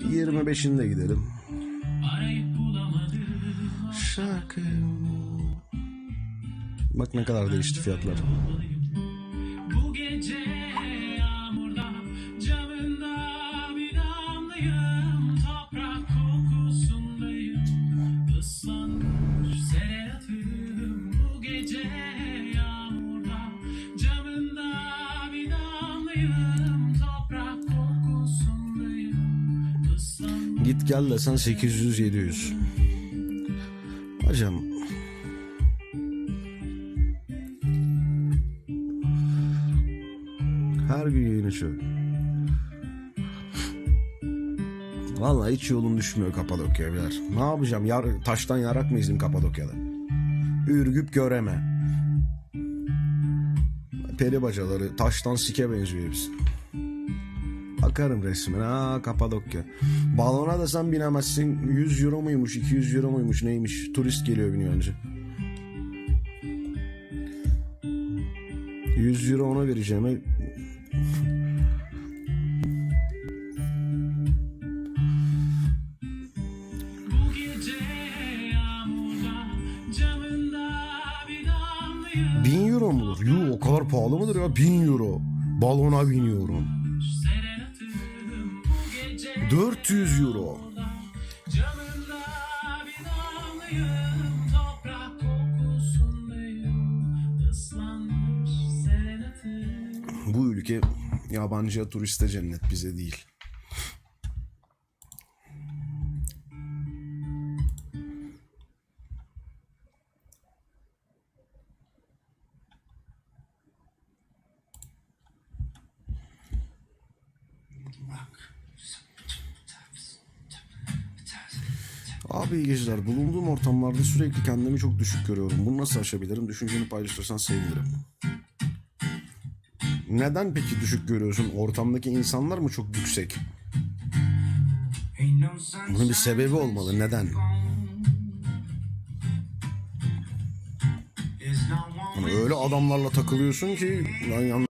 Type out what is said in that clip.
25'inde gidelim. Şarkı. Bak ne kadar değişti fiyatlar. Bu gece Git gel desen 800-700. Hocam. Her gün yayın açıyor. Vallahi hiç yolum düşmüyor Kapadokya'ya birader. Ne yapacağım? Yar, taştan yarak mı izim Kapadokya'da? Ürgüp göreme. Peri bacaları taştan sike benziyor hepsi. Bakarım resmine. Ha Kapadokya. Balona da sen binemezsin. 100 euro muymuş, 200 euro muymuş neymiş? Turist geliyor biniyor önce. 100 euro ona vereceğime 1000 euro mudur? Yuh o kadar pahalı mıdır ya? 1000 euro. Balona biniyorum. Serenatım bu gece 400 euro. Bu ülke yabancıya turiste cennet bize değil. Abi iyi geceler. Bulunduğum ortamlarda sürekli kendimi çok düşük görüyorum. Bunu nasıl aşabilirim? Düşünceni paylaşırsan sevinirim. Neden peki düşük görüyorsun? Ortamdaki insanlar mı çok yüksek? Bunun bir sebebi olmalı. Neden? Hani öyle adamlarla takılıyorsun ki lan